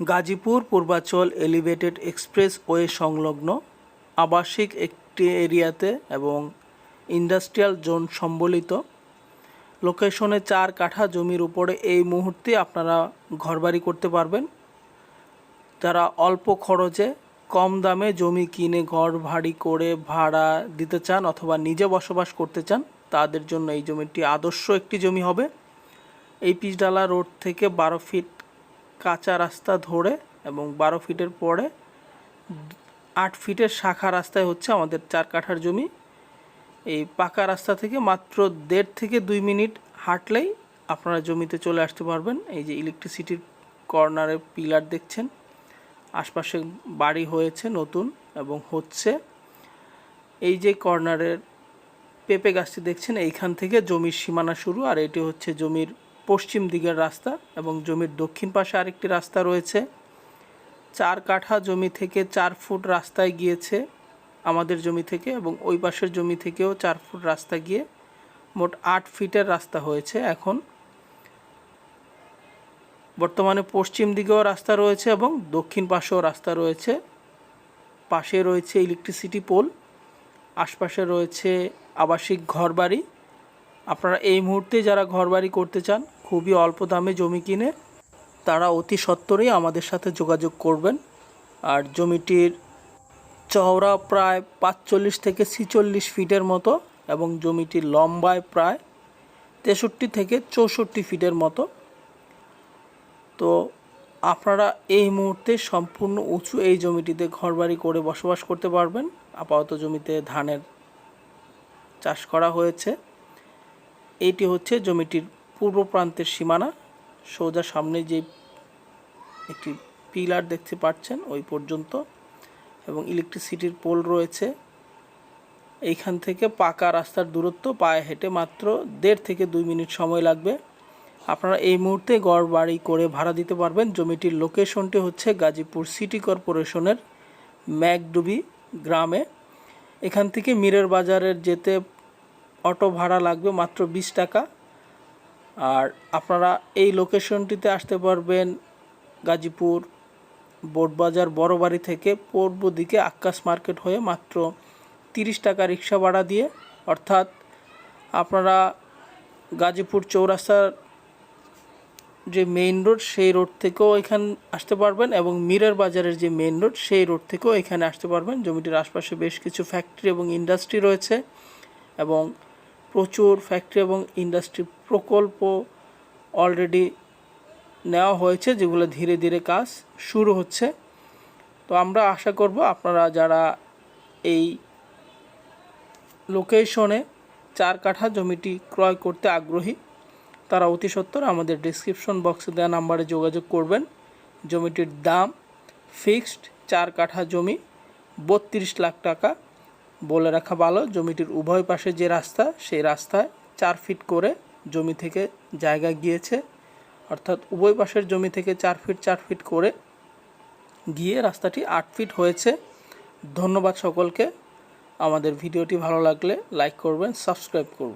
Gazipur Purbachal elevated expressway সংলগ্ন আবাসিক একটি এরিয়াতে এবং ইন্ডাস্ট্রিয়াল জোন সম্বলিত। লোকেশনে চার কাঠা জমির উপরে এই মুহূর্তে আপনারা ঘরবাড়ি করতে পারবেন। যারা অল্প খরচে কম দামে জমি কিনে ঘর ভাড়ি করে ভাড়া দিতে চান অথবা নিজে বসবাস করতে চান, তাদের জন্য এই জমিটি আদর্শ একটি জমি হবে। এই পিচডালা রোড থেকে বারো ফিট কাঁচা রাস্তা ধরে এবং বারো ফিটের পরে আট ফিটের শাখা রাস্তায় হচ্ছে আমাদের চার কাঠার জমি। এই পাকা রাস্তা থেকে মাত্র দেড় থেকে দুই মিনিট হাঁটলেই আপনারা জমিতে চলে আসতে পারবেন। এই যে ইলেকট্রিসিটির কর্নারে পিলার দেখছেন, আশপাশে বাড়ি হয়েছে নতুন এবং হচ্ছে এই যে কর্নারের পেঁপে গাছটি দেখছেন, এইখান থেকে জমির সীমানা শুরু আর এটি হচ্ছে জমির পশ্চিম দিকের রাস্তা এবং জমির দক্ষিণ পাশে আরেকটি রাস্তা রয়েছে। চার কাঠা জমি থেকে চার ফুট রাস্তায় গিয়েছে আমাদের জমি থেকে এবং ওই পাশের জমি থেকেও চার ফুট রাস্তা গিয়ে মোট আট ফিটের রাস্তা হয়েছে এখন। বর্তমানে পশ্চিম দিকেও রাস্তা রয়েছে এবং দক্ষিণ পাশেও রাস্তা রয়েছে। পাশে রয়েছে ইলেকট্রিসিটি পোল, আশপাশে রয়েছে আবাসিক ঘরবাড়ি। আপনারা এই মুহূর্তে যারা ঘরবাড়ি করতে চান খুবই অল্প দামে জমি কিনে তারা অতি সত্বরেই আমাদের সাথে যোগাযোগ করবেন। আর জমিটির চওড়া প্রায় পাঁচচল্লিশ থেকে ছিচল্লিশ ফিটের মতো এবং জমিটির লম্বায় প্রায় তেষট্টি থেকে চৌষট্টি ফিটের মতো। তো আপনারা এই মুহূর্তে সম্পূর্ণ উঁচু এই জমিটিতে ঘরবাড়ি করে বসবাস করতে পারবেন। আপাতত জমিতে ধানের চাষ করা হয়েছে। এইটি হচ্ছে জমিটির পূর্ব প্রান্তের সীমানা, সোজা সামনে যে একটি পিলার দেখতে পাচ্ছেন ওই পর্যন্ত, এবং ইলেকট্রিসিটির পোল রয়েছে। এইখান থেকে পাকা রাস্তার দূরত্ব পায়ে হেঁটে মাত্র দেড় থেকে দুই মিনিট সময় লাগবে। আপনারা এই মুহূর্তে গড় বাড়ি করে ভাড়া দিতে পারবেন। জমিটির লোকেশনটি হচ্ছে গাজীপুর সিটি কর্পোরেশনের ম্যাকডুবি গ্রামে। এখান থেকে মিরের বাজারের যেতে অটো ভাড়া লাগবে মাত্র বিশ টাকা। আর আপনারা এই লোকেশনটিতে আসতে পারবেন গাজীপুর, বোটবাজার বড়বাড়ি থেকে পূর্ব দিকে আক্কাস মার্কেট হয়ে মাত্র তিরিশ টাকা রিক্সা ভাড়া দিয়ে। অর্থাৎ আপনারা গাজীপুর চৌরাস্তার যে মেইন রোড সেই রোড থেকেও এখান আসতে পারবেন এবং মিরের বাজারের যে মেইন রোড সেই রোড থেকেও এখানে আসতে পারবেন। জমিটির আশপাশে বেশ কিছু ফ্যাক্টরি এবং ইন্ডাস্ট্রি রয়েছে এবং প্রচুর ফ্যাক্টরি এবং ইন্ডাস্ট্রি প্রকল্প অলরেডি নেওয়া হয়েছে, যেগুলো ধীরে ধীরে কাজ শুরু হচ্ছে। তো আমরা আশা করব আপনারা যারা এই লোকেশনে চার কাঠা জমিটি ক্রয় করতে আগ্রহী, তারা অতি সত্বর আমাদের ডিসক্রিপশন বক্সে দেওয়া নাম্বারে যোগাযোগ করবেন। জমিটির দাম ফিক্সড চার কাঠা জমি, বত্রিশ লাখ টাকা। বলে রাখা ভালো, জমিটির উভয় পাশে যে রাস্তা, সেই রাস্তায় চার ফিট করে জমি থেকে জায়গা গিয়েছে। অর্থাৎ উভয় পাশের জমি থেকে চার ফিট চার ফিট করে গিয়ে রাস্তাটি আট ফিট হয়েছে। ধন্যবাদ সকলকে। আমাদের ভিডিওটি ভালো লাগলে লাইক করবেন সাবস্ক্রাইব করবেন।